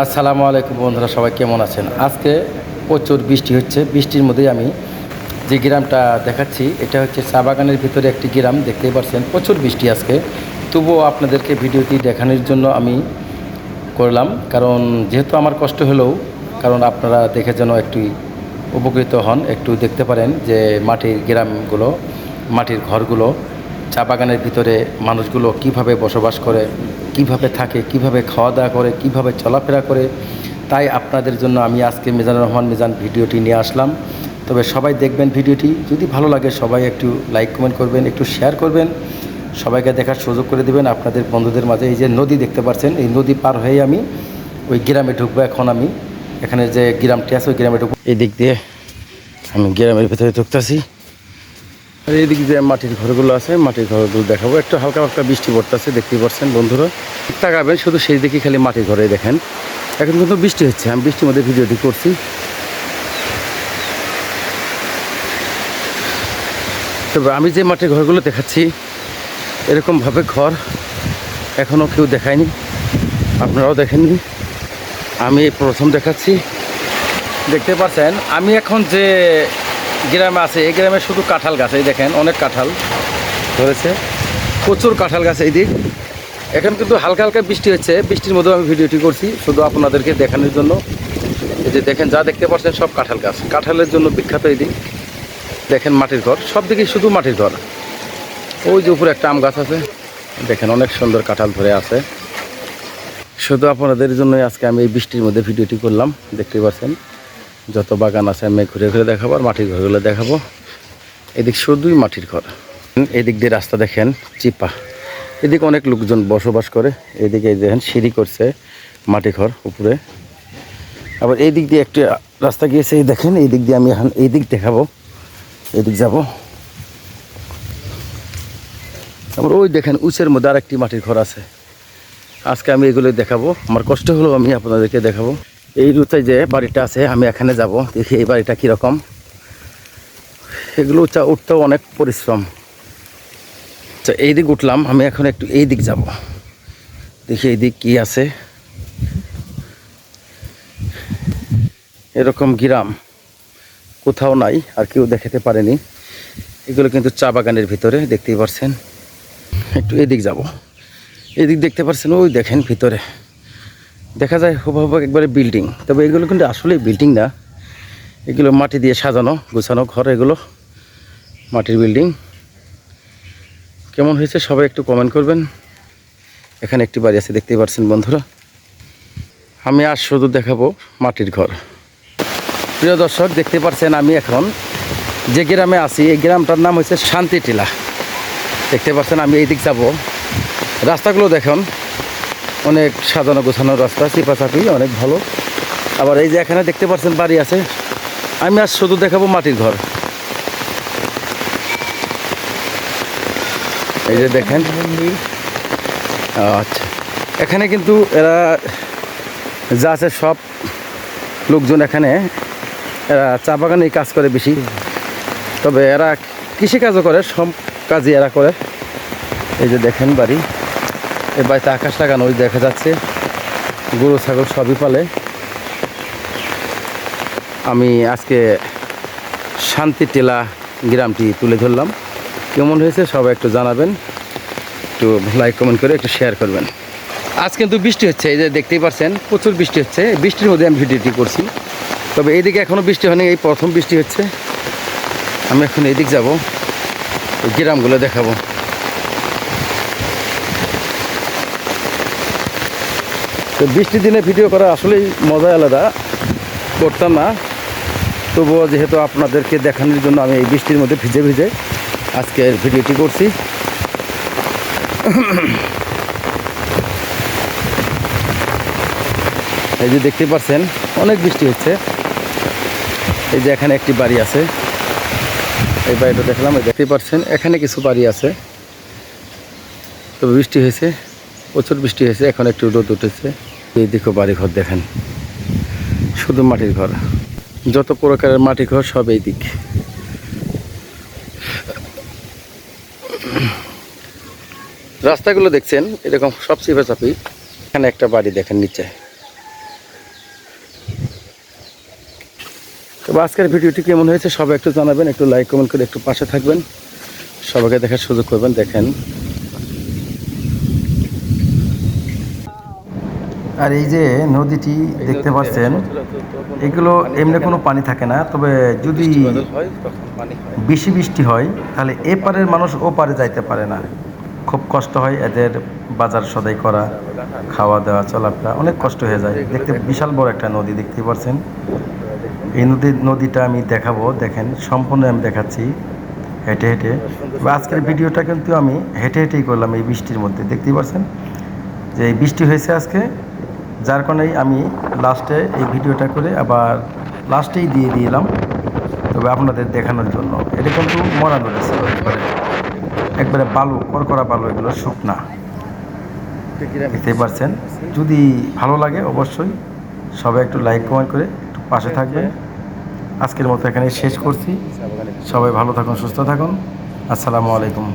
আসসালামু আলাইকুম বন্ধুরা, সবাই কেমন আছেন? আজকে প্রচুর বৃষ্টি হচ্ছে। বৃষ্টির মধ্যেই আমি যে গ্রামটা দেখাচ্ছি, এটা হচ্ছে চা বাগানের ভিতরে একটি গ্রাম, দেখতেই পাচ্ছেন প্রচুর বৃষ্টি আজকে। তবুও আপনাদেরকে ভিডিওটি দেখানোর জন্য আমি করলাম, কারণ যেহেতু আমার কষ্ট হলেও, কারণ আপনারা দেখে যেন একটু উপকৃত হন, একটু দেখতে পারেন যে মাটির গ্রামগুলো, মাটির ঘরগুলো, চা বাগানের ভিতরে মানুষগুলো কীভাবে বসবাস করে কীভাবে থাকে, কীভাবে খাওয়া দাওয়া করে, কীভাবে চলাফেরা করে, তাই আপনাদের জন্য আমি আজকে মিজানুর রহমান মিজান ভিডিওটি নিয়ে আসলাম। তবে সবাই দেখবেন ভিডিওটি, যদি ভালো লাগে সবাই একটু লাইক কমেন্ট করবেন, একটু শেয়ার করবেন, সবাইকে দেখার সুযোগ করে দেবেন। আপনাদের বন্ধুদের মাঝে এই যে নদী দেখতে পাচ্ছেন, এই নদী পার হয়ে আমি ওই গ্রামে ঢুকবো এখন আমি। এখানে যে গ্রামটি আছে, ওই গ্রামে ঢুকবো। এই দিক দিয়ে আমি গ্রামের ভিতরে ঢুকতেছি। আর এইদিক যে মাটির ঘরগুলো আছে, মাটির ঘরগুলো দেখাবো। একটু হালকা হালকা বৃষ্টি পড়তেছে, দেখতেই পাচ্ছেন বন্ধুরা। তাকাবেন, শুধু সেই দিকে খালি মাটির ঘরে দেখেন। এখন কিন্তু বৃষ্টি হচ্ছে, আমি বৃষ্টির মধ্যে ভিডিওটি করছি। তবে আমি যে মাটির ঘরগুলো দেখাচ্ছি, এরকমভাবে ঘর এখনও কেউ দেখায়নি, আপনারাও দেখেননি। আমি প্রথম দেখাচ্ছি। দেখতে পাচ্ছেন, আমি এখন যে গ্রামে আছে, এই গ্রামে শুধু কাঁঠাল গাছ, এই দেখেন অনেক কাঁঠাল ধরেছে। প্রচুর কাঁঠাল গাছ এই দিক এখন কিন্তু হালকা হালকা বৃষ্টি হচ্ছে, বৃষ্টির মধ্যেও আমি ভিডিওটি করছি, শুধু আপনাদেরকে দেখানোর জন্য। এই যে দেখেন, যা দেখতে পাচ্ছেন সব কাঁঠাল গাছ। কাঁঠালের জন্য বিখ্যাত এই দিক দেখেন মাটির ঘর, সব দিকেই শুধু মাটির ঘর। ওই যে উপরে একটা আম গাছ আছে, দেখেন অনেক সুন্দর কাঁঠাল ধরে আছে। শুধু আপনাদের জন্যই আজকে আমি এই বৃষ্টির মধ্যে ভিডিওটি করলাম দেখতে পাচ্ছেন। যত বাগান আছে, আমি ঘুরে ঘুরে দেখাবো আর মাটির ঘরগুলো দেখাবো। এদিক শুধুই মাটির ঘর। এদিক দিয়ে রাস্তা দেখেন, চিপা। এদিকে অনেক লোকজন বসবাস করে, এদিকে দেখেন সিঁড়ি করছে মাটি ঘর উপরে। আবার এই দিক দিয়ে একটা রাস্তা গিয়েছে, এই দেখেন এই দিক দিয়ে আমি এখন এই দিক দেখাবো, এদিক যাব। আবার ওই দেখেন, উচের মধ্যে আর একটি মাটির ঘর আছে। আজকে আমি এগুলো দেখাবো। আমার কষ্ট হলেও আমি আপনাদেরকে দেখাবো। এই রুতে যে বাড়িটা আছে, আমি এখানে যাব, দেখি এই বাড়িটা কীরকম। এগুলো উঠা উঠতেও অনেক পরিশ্রম। আচ্ছা এই দিক উঠলাম, আমি এখন একটু এই দিক যাব। দেখি এই দিক কী আছে। এরকম গ্রাম, কোথাও নাই, আর কেউ দেখাতে পারেনি। এগুলো কিন্তু চা বাগানের ভিতরে, দেখতেই পারছেন। একটু এদিক যাব। এদিক দেখতে পারছেন, ওই দেখেন ভিতরে। দেখা যায় হুবহু একবারে বিল্ডিং তবে এগুলো কিন্তু আসলেই বিল্ডিং না। এগুলো মাটি দিয়ে সাজানো, গোছানো ঘর এগুলো, মাটির বিল্ডিং কেমন হয়েছে সবাই একটু কমেন্ট করবেন। এখানে একটি বাড়ি আছে, দেখতেই পাচ্ছেন বন্ধুরা। আমি আর শুধু দেখাবো মাটির ঘর। প্রিয় দর্শক, দেখতে পাচ্ছেন আমি এখন যে গ্রামে আছি, এই গ্রামটার নাম হচ্ছে শান্তি টিলা দেখতে পাচ্ছেন আমি এই দিক যাব। রাস্তাগুলো দেখুন অনেক সাজানো গোছানো রাস্তা চিপাচাপি অনেক ভালো। আবার এই যে এখানে দেখতে পাচ্ছেন বাড়ি আছে। আমি আজ শুধু দেখাবো মাটির ঘর। এই যে দেখেন। আচ্ছা। এখানে কিন্তু এরা যা আছে সব লোকজন এখানে এরা চা বাগানেই কাজ করে বেশি। তবে এরা কৃষিকাজও করে, সব কাজই এরা করে। এই যে দেখেন বাড়ি। এই বাড়িতে আকাশ লাগানো, ওই দেখা যাচ্ছে গরু, ছাগল সবই পালে। আমি আজকে শান্তি টেলা গ্রামটি তুলে ধরলাম। কেমন হয়েছে সবাই একটু জানাবেন, একটু লাইক কমেন্ট করে একটু শেয়ার করবেন। আজ কিন্তু বৃষ্টি হচ্ছে, এই যে দেখতেই পাচ্ছেন প্রচুর বৃষ্টি হচ্ছে। বৃষ্টির মধ্যে আমি ভিডিওটি করছি। তবে এইদিকে এখনও বৃষ্টি হয়নি, এই প্রথম বৃষ্টি হচ্ছে। আমি এখন এদিক যাব গ্রামগুলো দেখাবো। তো বৃষ্টির দিনে ভিডিও করা আসলেই মজা আলাদা, করতাম না। তবুও যেহেতু আপনাদেরকে দেখানোর জন্য আমি এই বৃষ্টির মধ্যে ভিজে ভিজে আজকের ভিডিওটি করছি। এই যে দেখতে পাচ্ছেন, অনেক বৃষ্টি হচ্ছে। এই যে এখানে একটি বাড়ি আছে। এই বাড়িটা দেখলাম দেখতে পাচ্ছেন, এখানে কিছু বাড়ি আছে। তবে বৃষ্টি হয়েছে, প্রচুর বৃষ্টি হয়েছে, এখন একটু রোদ উঠেছে। এই দেখো বাড়ি ঘর দেখেন। শুধু মাটির ঘর। যত প্রকারের মাটি ঘর, সব এই দিক। রাস্তাগুলো দেখছেন, এরকম সব চিপা চাপি এখানে একটা বাড়ি দেখেন নিচে। তবে আজকের ভিডিওটি কেমন হয়েছে সবাই একটু জানাবেন, একটু লাইক কমেন্ট করে একটু পাশে থাকবেন। সবাইকে দেখার সুযোগ করবেন, দেখেন। আর এই যে নদীটি দেখতে পাচ্ছেন এগুলো এমনি কোনো পানি থাকে না তবে যদি বেশি বৃষ্টি হয় তাহলে এপারের মানুষ ও পারে যাইতে পারে না। খুব কষ্ট হয় এদের বাজার সদাই করা খাওয়া দাওয়া চলাফেরা অনেক কষ্ট হয়ে যায়। দেখতে বিশাল বড় একটা নদী দেখতে পাচ্ছেন এই নদী নদীটা আমি দেখাবো দেখেন সম্পূর্ণ আমি দেখাচ্ছি হেঁটে হেঁটে। আজকের ভিডিওটা কিন্তু আমি হেঁটে হেঁটেই করলাম এই বৃষ্টির মধ্যে দেখতেই পাচ্ছেন যে এই বৃষ্টি হয়েছে আজকে যার কারণেই আমি লাস্টে এই ভিডিওটা করে আবার লাস্টেই দিয়ে দিলাম তবে আপনাদের দেখানোর জন্য। এটা কিন্তু মরা নদী একবারে। একবারে বালু, করকরা বালু, এগুলো শুকনা। দেখতেই পারছেন যদি ভালো লাগে অবশ্যই সবাই একটু লাইক কমেন্ট করে একটু পাশে থাকবেন। আজকের মতো এখানে শেষ করছি। সবাই ভালো থাকুন, সুস্থ থাকুন। আসসালামু আলাইকুম।